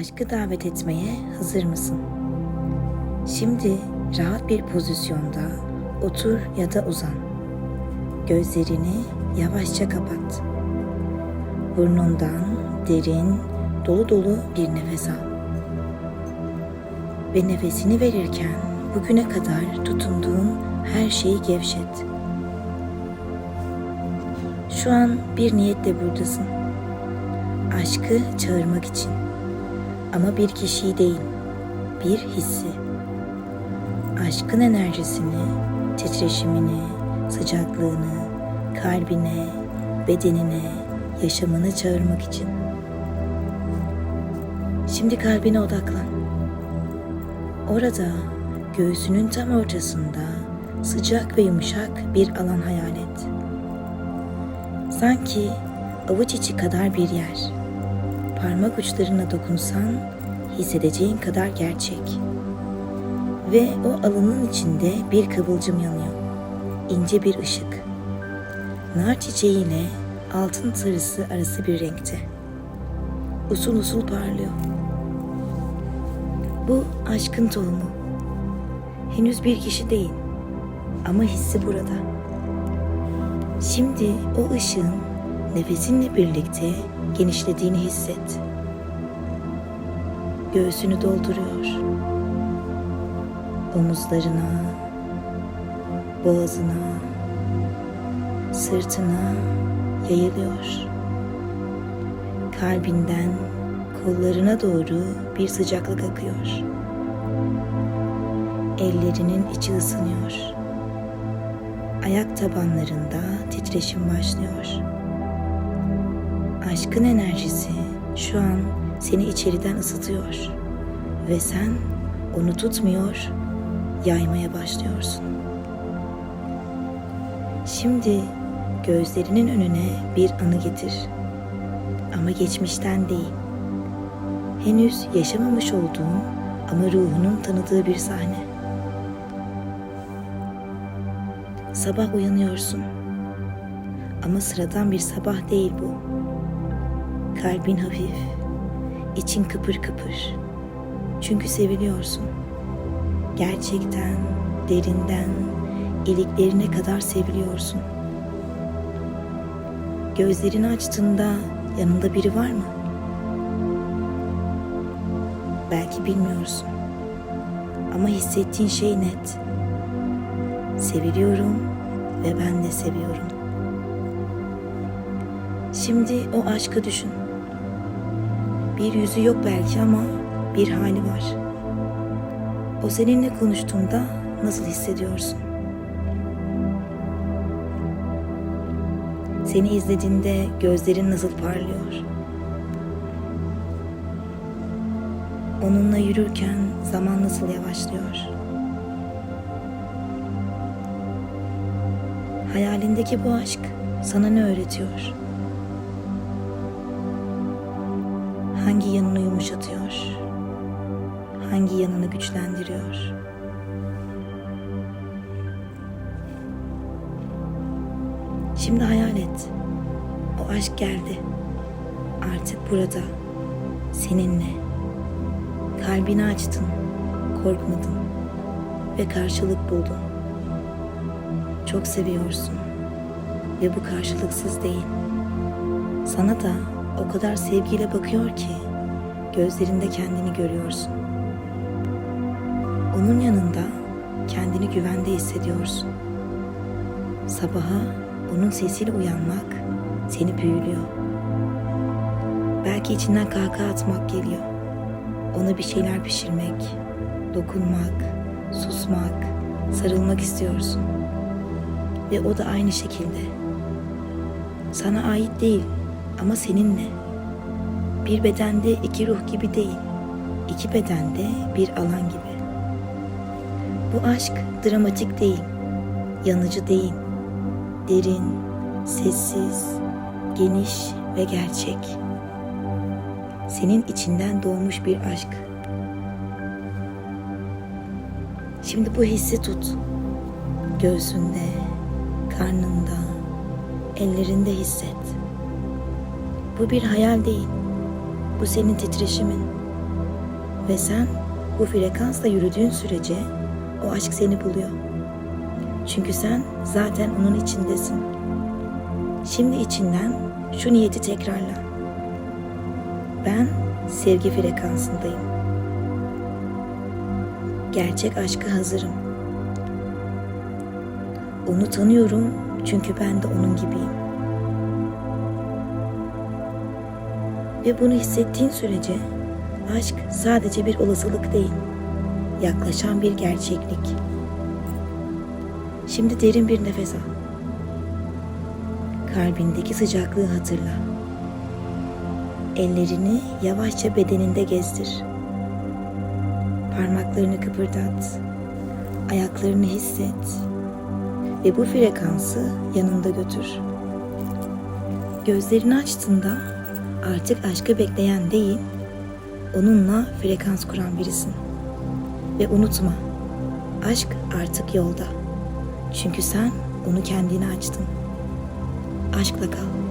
Aşkı davet etmeye hazır mısın? Şimdi rahat bir pozisyonda otur ya da uzan. Gözlerini yavaşça kapat. Burnundan derin, dolu dolu bir nefes al. Ve nefesini verirken bugüne kadar tutunduğun her şeyi gevşet. Şu an bir niyetle buradasın. Aşkı çağırmak için. Ama bir kişiyi değil, bir hissi. Aşkın enerjisini, titreşimini, sıcaklığını, kalbine, bedenine, yaşamını çağırmak için. Şimdi kalbine odaklan. Orada göğsünün tam ortasında sıcak ve yumuşak bir alan hayal et. Sanki avuç içi kadar bir yer. Parmak uçlarına dokunsan hissedeceğin kadar gerçek. Ve o alanın içinde bir kıvılcım yanıyor. İnce bir ışık. Nar çiçeği ile altın sarısı arası bir renkte. Usul usul parlıyor. Bu aşkın tohumu. Henüz bir kişi değil ama hissi burada. Şimdi o ışığın nefesinle birlikte genişlediğini hisset. Göğsünü dolduruyor. Omuzlarına, boğazına, sırtına yayılıyor. Kalbinden kollarına doğru bir sıcaklık akıyor. Ellerinin içi ısınıyor. Ayak tabanlarında titreşim başlıyor. Aşkın enerjisi şu an seni içeriden ısıtıyor ve sen onu tutmuyor, yaymaya başlıyorsun. Şimdi gözlerinin önüne bir anı getir. Ama geçmişten değil. Henüz yaşamamış olduğun ama ruhunun tanıdığı bir sahne. Sabah uyanıyorsun. Ama sıradan bir sabah değil bu. Kalbin hafif, için kıpır kıpır. Çünkü seviliyorsun. Gerçekten, derinden, iliklerine kadar seviliyorsun. Gözlerini açtığında yanında biri var mı? Belki bilmiyorsun. Ama hissettiğin şey net. Seviliyorum ve ben de seviyorum. Şimdi o aşkı düşün. Bir yüzü yok belki ama bir hali var. O seninle konuştuğunda nasıl hissediyorsun? Seni izlediğinde gözlerin nasıl parlıyor? Onunla yürürken zaman nasıl yavaşlıyor? Hayalindeki bu aşk sana ne öğretiyor? Hangi yanını yumuşatıyor? Hangi yanını güçlendiriyor? Şimdi hayal et. O aşk geldi. Artık burada. Seninle. Kalbini açtın. Korkmadın. Ve karşılık buldun. Çok seviyorsun. Ve bu karşılıksız değil. Sana da o kadar sevgiyle bakıyor ki gözlerinde kendini görüyorsun. Onun yanında kendini güvende hissediyorsun. Sabaha onun sesiyle uyanmak seni büyülüyor. Belki içinden kahkaha atmak geliyor. Ona bir şeyler pişirmek, dokunmak, susmak, sarılmak istiyorsun. Ve o da aynı şekilde. Sana ait değil ama seninle. Bir bedende iki ruh gibi değil, iki bedende bir alan gibi. Bu aşk dramatik değil, yanıcı değil, derin, sessiz, geniş ve gerçek. Senin içinden doğmuş bir aşk. Şimdi bu hissi tut. Göğsünde, karnında, ellerinde hisset. Bu bir hayal değil. Bu senin titreşimin, Ve sen bu frekansla yürüdüğün sürece o aşk seni buluyor. Çünkü sen zaten onun içindesin. Şimdi içinden şu niyeti tekrarla. Ben sevgi frekansındayım. Gerçek aşka hazırım. Onu tanıyorum çünkü ben de onun gibiyim. Ve bunu hissettiğin sürece aşk sadece bir olasılık değil, yaklaşan bir gerçeklik. Şimdi derin bir nefes al. Kalbindeki sıcaklığı hatırla. Ellerini yavaşça bedeninde gezdir. Parmaklarını kıpırdat. Ayaklarını hisset. Ve bu frekansı yanında götür. Gözlerini açtığında artık aşkı bekleyen değil, onunla frekans kuran birisin. Ve unutma, aşk artık yolda. Çünkü sen onu kendine açtın. Aşkla kal.